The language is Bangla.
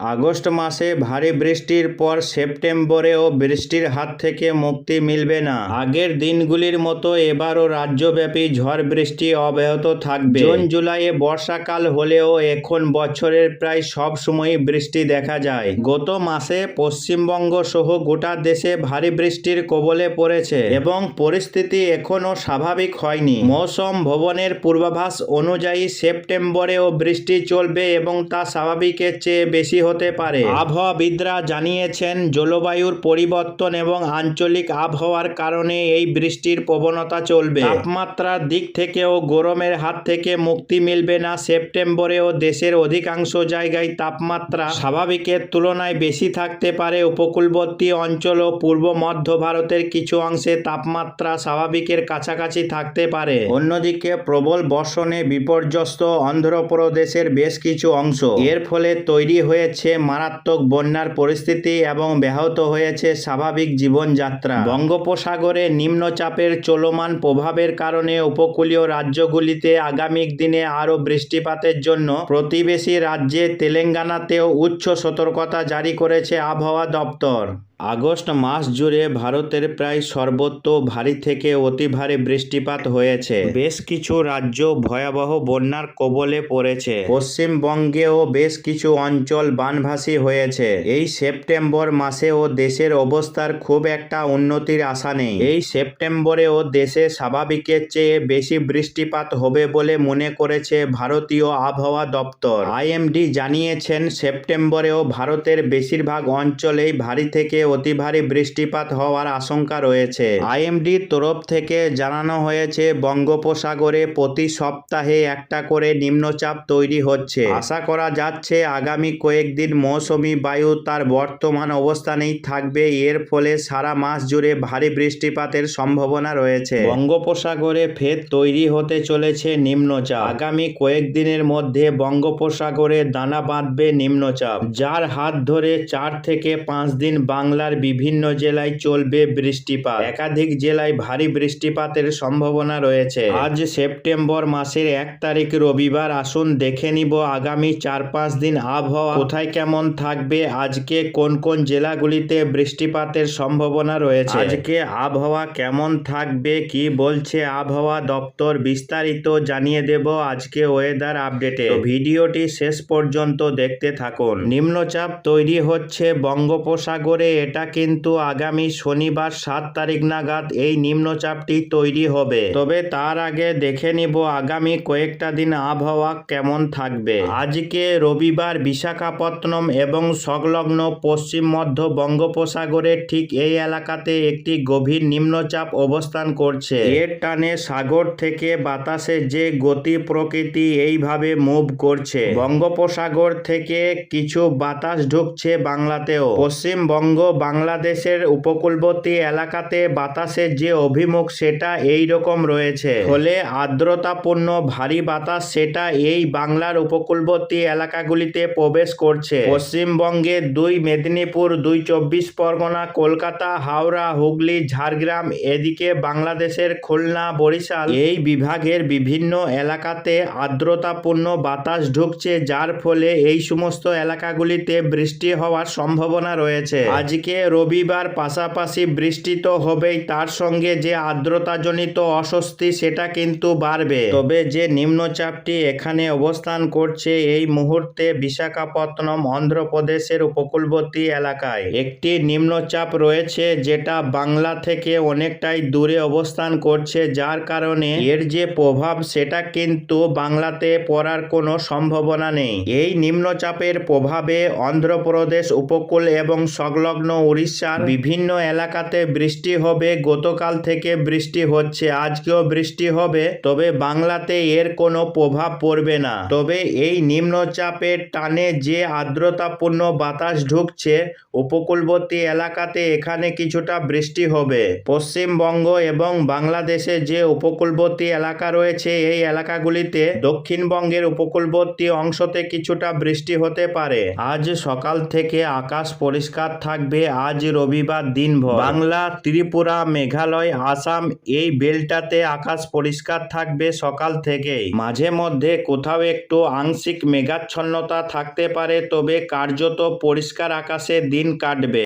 আগস্ট মাসে ভারী বৃষ্টির পর সেপ্টেম্বরেও বৃষ্টির হাত থেকে মুক্তি মিলবে না। আগের দিনগুলির মতো এবারও রাজ্যব্যাপী ঝড় বৃষ্টি অব্যাহত থাকবে। জুন, জুলাইয়ে বর্ষাকাল হলেও এখন বছরের প্রায় সব সময়ই বৃষ্টি দেখা যায়। গত মাসে পশ্চিমবঙ্গ সহ গোটা দেশে ভারী বৃষ্টির কবলে পড়েছে এবং পরিস্থিতি এখনও স্বাভাবিক হয়নি। মৌসুম ভবনের পূর্বাভাস অনুযায়ী সেপ্টেম্বরেও বৃষ্টি চলবে এবং তা স্বাভাবিকের চেয়ে বেশি হতে পারে। আবহাওয়াবিদরা জানিয়েছেন জলবায়ুর পরিবর্তন এবং আঞ্চলিক আবহাওয়ার কারণে এই বৃষ্টির প্রবণতা চলবে। তাপমাত্রার দিক থেকেও গরমের হাত থেকে মুক্তি মিলবে না। সেপ্টেম্বরেও দেশের অধিকাংশ জায়গায় তাপমাত্রা স্বাভাবিকের তুলনায় বেশি থাকতে পারে। উপকূলবর্তী অঞ্চল ও পূর্ব মধ্য ভারতের কিছু অংশে তাপমাত্রা স্বাভাবিকের কাছাকাছি থাকতে পারে। অন্যদিকে প্রবল বর্ষণে বিপর্যস্ত অন্ধ্রপ্রদেশের বেশ কিছু অংশ। এর ফলে তৈরি হয়েছে মারাত্মক বন্যার পরিস্থিতি এবং ব্যাহত হয়েছে স্বাভাবিক জীবনযাত্রা। বঙ্গোপসাগরে নিম্নচাপের চলমান প্রভাবের কারণে উপকূলীয় রাজ্যগুলিতে আগামীক দিনে আরও বৃষ্টিপাতের জন্য প্রতিবেশী রাজ্যে তেলেঙ্গানাতেও উচ্চ সতর্কতা জারি করেছে আবহাওয়া দপ্তর। আগস্ট মাস জুড়ে ভারতের প্রায় সর্বত্র ভারী থেকে অতি ভারী বৃষ্টিপাত হয়েছে। বেশ কিছু রাজ্য ভয়াবহ বন্যার কবলে পড়েছে। পশ্চিমবঙ্গেও বেশ কিছু অঞ্চল বানভাসী হয়েছে। এই সেপ্টেম্বর মাসেও দেশের অবস্থার খুব একটা উন্নতির আশা নেই। এই সেপ্টেম্বরেও দেশে স্বাভাবিকের চেয়ে বেশি বৃষ্টিপাত হবে বলে মনে করেছে ভারতীয় আবহাওয়া দপ্তর। আইএমডি জানিয়েছেন সেপ্টেম্বরেও ভারতের বেশিরভাগ অঞ্চলেই ভারী থেকে অতি ভারী বৃষ্টিপাত হওয়ার আশঙ্কা রয়েছে। আইএমডির তরফ থেকে জানানো হয়েছে, বঙ্গোপসাগরে প্রতি সপ্তাহে একটা করে নিম্নচাপ তৈরি হচ্ছে। আশা করা যাচ্ছে আগামী কয়েকদিন মৌসুমি বায়ু তার বর্তমান অবস্থানেই থাকবে। এর ফলে সারা মাস জুড়ে ভারী বৃষ্টিপাতের সম্ভাবনা রয়েছে। বঙ্গোপসাগরে ফের তৈরি হতে চলেছে নিম্নচাপ। আগামী কয়েকদিনের মধ্যে বঙ্গোপসাগরে দানা বাঁধবে নিম্নচাপ, যার হাত ধরে চার থেকে পাঁচ দিন বাংলার বিভিন্ন জেলায় চলবে বৃষ্টিপাত। একাধিক জেলায় ভারী বৃষ্টিপাতের সম্ভাবনা রয়েছে। আজ সেপ্টেম্বর মাসের এক তারিখ রবিবার, আসুন দেখে নিব আগামী চার পাঁচ দিন আবহাওয়া কোথায় কেমন থাকবে, আজকে কোন কোন জেলাগুলিতে বৃষ্টিপাতের সম্ভাবনা রয়েছে, আজকে আবহাওয়া কেমন থাকবে, কি বলছে আবহাওয়া দপ্তর বিস্তারিত জানিয়ে দেব আজকে ওয়েদার আপডেটে। ভিডিওটি শেষ পর্যন্ত দেখতে থাকুন। নিম্নচাপ তৈরি হচ্ছে বঙ্গোপসাগরে এটা কিন্তু আগামী শনিবার সাত তারিখ নাগাদ এই নিম্নচাপটি তৈরি হবে। তবে তার আগে দেখে নিব আগামী কয়েকটা দিন আবহাওয়া কেমন থাকবে। আজকে রবিবার বিশাখাপত্তনম এবং সংলগ্ন পশ্চিম মধ্য বঙ্গোপসাগরের ঠিক এই এলাকাতে একটি গভীর নিম্নচাপ অবস্থান করছে। এর টানে সাগর থেকে বাতাসে যে গতি প্রকৃতি এইভাবে মুভ করছে। বঙ্গোপসাগর থেকে কিছু বাতাস ঢুকছে বাংলাতেও। পশ্চিমবঙ্গ বাংলাদেশের উপকূলবর্তী এলাকাতে বাতাসের যে অভিমুখ, সেটা এই রকম রয়েছে। ফলে আর্দ্রতাপূর্ণ, ভারী বাতাস, সেটা এই বাংলার উপকূলবর্তী এলাকাগুলিতে প্রবেশ করছে। পশ্চিমবঙ্গে দুই, মেদিনীপুর দুই, চব্বিশ পরগনা, কলকাতা, হাওড়া, হুগলি, ঝাড়গ্রাম, এদিকে বাংলাদেশের খুলনা, বরিশাল এই বিভাগের বিভিন্ন এলাকাতে আর্দ্রতাপূর্ণ বাতাস ঢুকছে, যার ফলে এই সমস্ত এলাকাগুলিতে বৃষ্টি হওয়ার সম্ভাবনা রয়েছে। আজকে রবিবার পাশাপাশি বৃষ্টি তো হবেই, তার সঙ্গে যে আর্দ্রতাজনিত অস্বস্তি সেটা কিন্তু বাড়বে। তবে যে নিম্নচাপটি এখানে অবস্থান করছে এই মুহূর্তে বিশাখাপত্তনম, অন্ধ্রপ্রদেশের উপকূলবর্তী এলাকায় একটি নিম্নচাপ রয়েছে যেটা বাংলা থেকে অনেকটাই দূরে অবস্থান করছে, যার কারণে এর যে প্রভাব সেটা কিন্তু বাংলাতে পড়ার কোনো সম্ভাবনা নেই। এই নিম্নচাপের প্রভাবে অন্ধ্রপ্রদেশ উপকূল এবং সংলগ্ন উড়িষ্যার বিভিন্ন এলাকাতে বৃষ্টি হবে। গতকাল থেকে বৃষ্টি হচ্ছে, আজকেও বৃষ্টি হবে, তবে বাংলাতে এর কোনো প্রভাব পড়বে না। তবে এই নিম্নচাপের টানে যে আর্দ্রতাপূর্ণ বাতাস ঢুকছে, উপকূলবর্তী এলাকাতে এখানে কিছুটা বৃষ্টি হবে। পশ্চিমবঙ্গ এবং বাংলাদেশে যে উপকূলবর্তী এলাকা রয়েছে, এই এলাকাগুলিতে দক্ষিণবঙ্গের উপকূলবর্তী অংশতে কিছুটা বৃষ্টি হতে পারে। আজ সকাল থেকে আকাশ পরিষ্কার থাকবে থাকবে আজ রবিবার দিনভর। বাংলা, ত্রিপুরা, মেঘালয়, আসাম এই বেলটাতে আকাশ পরিষ্কার থাকবে সকাল থেকেই। মাঝে মধ্যে কোথাও একটু আংশিক মেঘাচ্ছন্নতা থাকতে পারে, তবে কার্যত পরিষ্কার আকাশে দিন কাটবে।